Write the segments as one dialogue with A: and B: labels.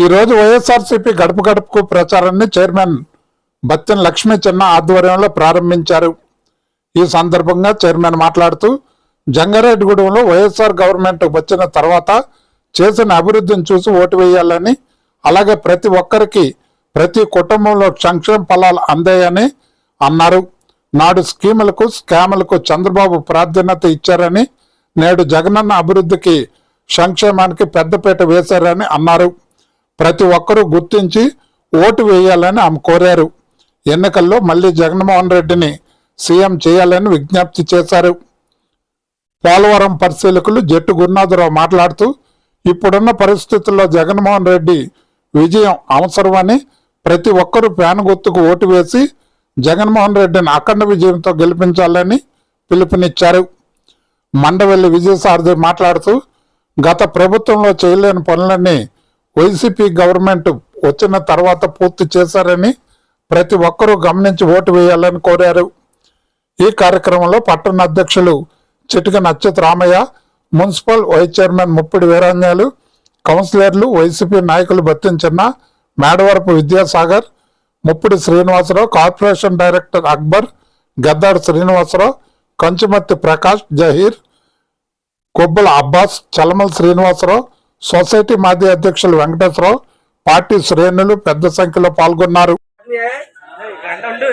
A: ఈరోజు వైఎస్ఆర్సీపీ గడప గడపకు ప్రచారాన్ని చైర్మన్ బత్తిన లక్ష్మీ చిన్న ఆధ్వర్యంలో ప్రారంభించారు. ఈ సందర్భంగా చైర్మన్ మాట్లాడుతూ జంగారెడ్డిగూడెంలో వైఎస్ఆర్ గవర్నమెంట్ వచ్చిన తర్వాత చేసిన అభివృద్ధిని చూసి ఓటు వేయాలని అలాగే ప్రతి ఒక్కరికి ప్రతి కుటుంబంలో సంక్షేమ ఫలాలు అందాయని అన్నారు. నాడు స్కీములకు స్కాములకు చంద్రబాబు ప్రాధాన్యత ఇచ్చారని నేడు జగనన్న అభివృద్ధికి సంక్షేమానికి పెద్దపీట వేశారని అన్నారు. ప్రతి ఒక్కరూ గుర్తించి ఓటు వేయాలని ఆమె కోరారు. ఎన్నికల్లో మళ్ళీ జగన్మోహన్ రెడ్డిని సీఎం చేయాలని విజ్ఞప్తి చేశారు. పోలవరం పరిశీలకులు జట్టు గురునాథరావు మాట్లాడుతూ ఇప్పుడున్న పరిస్థితుల్లో జగన్మోహన్ రెడ్డి విజయం అవసరమని ప్రతి ఒక్కరూ ఫ్యాన్ గుర్తుకు ఓటు వేసి జగన్మోహన్ రెడ్డిని అఖండ విజయంతో గెలిపించాలని పిలుపునిచ్చారు. మండవెల్లి విజయసారథి మాట్లాడుతూ గత ప్రభుత్వంలో చేయలేని పనులన్నీ వైసీపీ గవర్నమెంట్ వచ్చిన తర్వాత పూర్తి చేశారని ప్రతి ఒక్కరూ గమనించి ఓటు వేయాలని కోరారు. ఈ కార్యక్రమంలో పట్టణ అధ్యక్షులు చిటిక నచ్చత్ Ramaiah municipal vice chairman Muppidi వీరాంజాలు కౌన్సిలర్లు వైసీపీ నాయకులు బత్తించిన మేడవరపు విద్యాసాగర్ ముప్పిడి శ్రీనివాసరావు కార్పొరేషన్ డైరెక్టర్ అక్బర్ గద్దాడు శ్రీనివాసరావు కంచుమర్తి ప్రకాష్ జహీర్ కొబ్బుల అబ్బాస్ చలమల్ శ్రీనివాసరావు సొసైటీ మాజీ అధ్యక్షులు వెంకటేశ్వరరావు పార్టీ శ్రేణులు పెద్ద సంఖ్యలో పాల్గొన్నారు.
B: గంట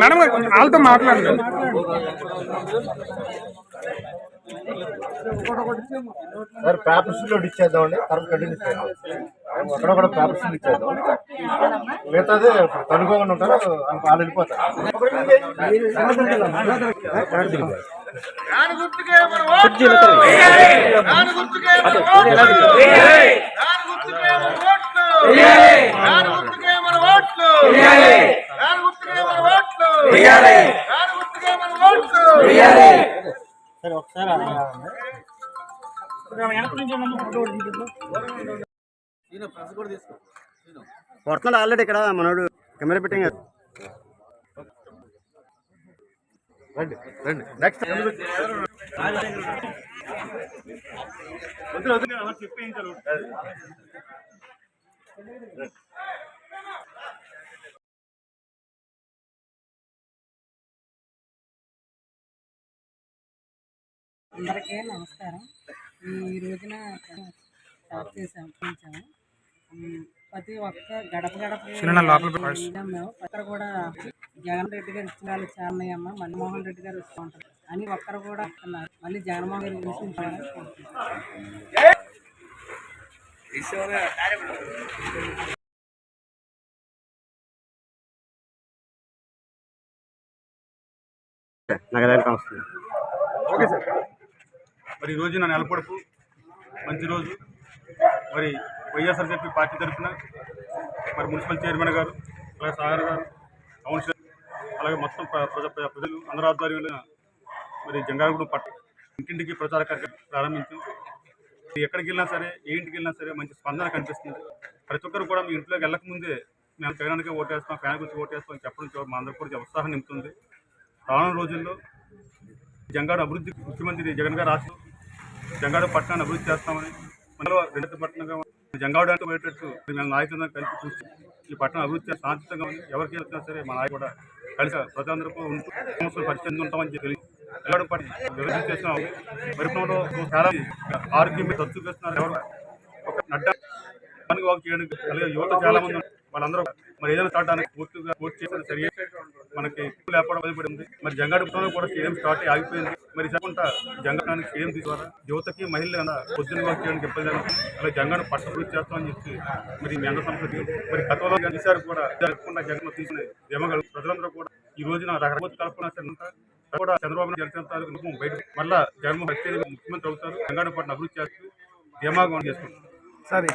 C: మేడం గారు కొంచెం వాళ్ళతో మాట్లాడండి.
D: సార్ పేపర్ స్టూడియో ఇచ్చేద్దామండి తర్వాత కంటిన్యూ చేద్దాం. అక్కడ కూడా పేపర్ స్టూడియో ఇచ్చేద్దాం మిగతాది కనుక్కోకుండా ఉంటారు వాళ్ళు వెళ్ళిపోతారు.
E: కొడుతున్నాడు ఆల్రెడీ ఇక్కడ మనోడు కెమెరా పెట్టింగ్.
D: రండి రండి. నెక్స్ట్
F: అందరికీ నమస్కారం. ఈ రోజున స్టార్ట్ చేసాము ఉమ్, ప్రతి ఒక్క గడప గడప మేము అక్కడ కూడా జగన్ రెడ్డి గారు ఇచ్చిన వాళ్ళు చాలన్నాయమ్మ మన్మోహన్ రెడ్డి గారు ఇస్తూ ఉంటారు. అని ఒక్కరు కూడా ఇస్తున్నారు మళ్ళీ జగన్మోహన్ గారు గెలిపించాలని కోరుకుంటున్నాను
E: నాకు దగ్గర వస్తుంది
C: ఓకే సార్. మరి ఈరోజు రోజు నా నెలపొడుపు మంచి రోజు. మరి వైఎస్ఆర్సీపీ పార్టీ తరఫున మరి మున్సిపల్ చైర్మన్ గారు అలాగే సాగర్ గారు కౌన్సిలర్ అలాగే మొత్తం ప్ర- ప్రజ ప్ర- ప్రజలు అందరూ ఆధ్వర్యంలో మరి జంగారగూడెం పట్ట ఇంటింటికి ప్రచార కార్యక్రమం ప్రారంభించాం. ఎక్కడికి వెళ్ళినా సరే ఏ ఇంటికి వెళ్ళినా సరే మంచి స్పందన కనిపిస్తుంది. ప్రతి ఒక్కరు కూడా మీ ఇంట్లోకి వెళ్ళక ముందే మేము జగనానికి ఓటేస్తాం ఫ్యాన్ గురించి ఓటేస్తాం చెప్పడం మా అందరికీ కూడా ఉత్సాహం నింపుతుంది. రానున్న రోజుల్లో జంగాడు అభివృద్ధి ముఖ్యమంత్రి జగన్ గారు రాష్ట్రం జంగాడ పట్టణాన్ని అభివృద్ధి చేస్తామని మనలో పట్టణంగా జంగాడానికి పోయేటట్టు మేము నాయకులను కలిసి కూర్చొని ఈ పట్టణం అభివృద్ధి శాంతితంగా ఉంది. ఎవరికి వచ్చినా సరే మా నాయకు కూడా కలిసి ప్రజలందరికీ ఉంటూ సమస్యలు పరిస్థితి ఉంటామని చెప్పి తెలియదు జంగాడు అభివృద్ధి చేస్తున్నాం పరిపాలనలో చాలా ఆరోగ్యం మీద ఖర్చు చేస్తున్నారు ఎవరు? ఒక నడ్డ పనికి వాక్ చేయడానికి అలాగే యువత చాలా మంది వాళ్ళందరూ మరి ఏదైనా తాటానికి పూర్తిగా పూర్తి చేసేది సరి మనకి లేకపోవడం భయపడి మరి జంగాడుపుతో కూడా స్టేడియం స్టార్ట్ ఆగిపోయింది. మరి చెప్పకుండా జంగడానికి స్టేడియం తీసుకురా యువతకి మహిళలు కదా పొద్దున్న వర్క్ చేయడానికి ఇబ్బంది అలాగే జంగాడు పట్ట అభివృద్ధి చేస్తామని చెప్పి మరి మీ అందరి సంస్కృతి మరి గతంలో ఈసారి కూడా జరగకుండా జగన్ తీసిన జమగలు ప్రజలందరూ కూడా ఈ రోజున రకరకాల కల్పన కూడా చంద్రబాబు నాయుడు జనసేన బయట మళ్ళా జగన్మోహన్ ముఖ్యమంత్రి అవుతారు. జంగాడు పట్ల అభివృద్ధి చేస్తూ ధీమాగా చేసుకుంటారు
E: సరే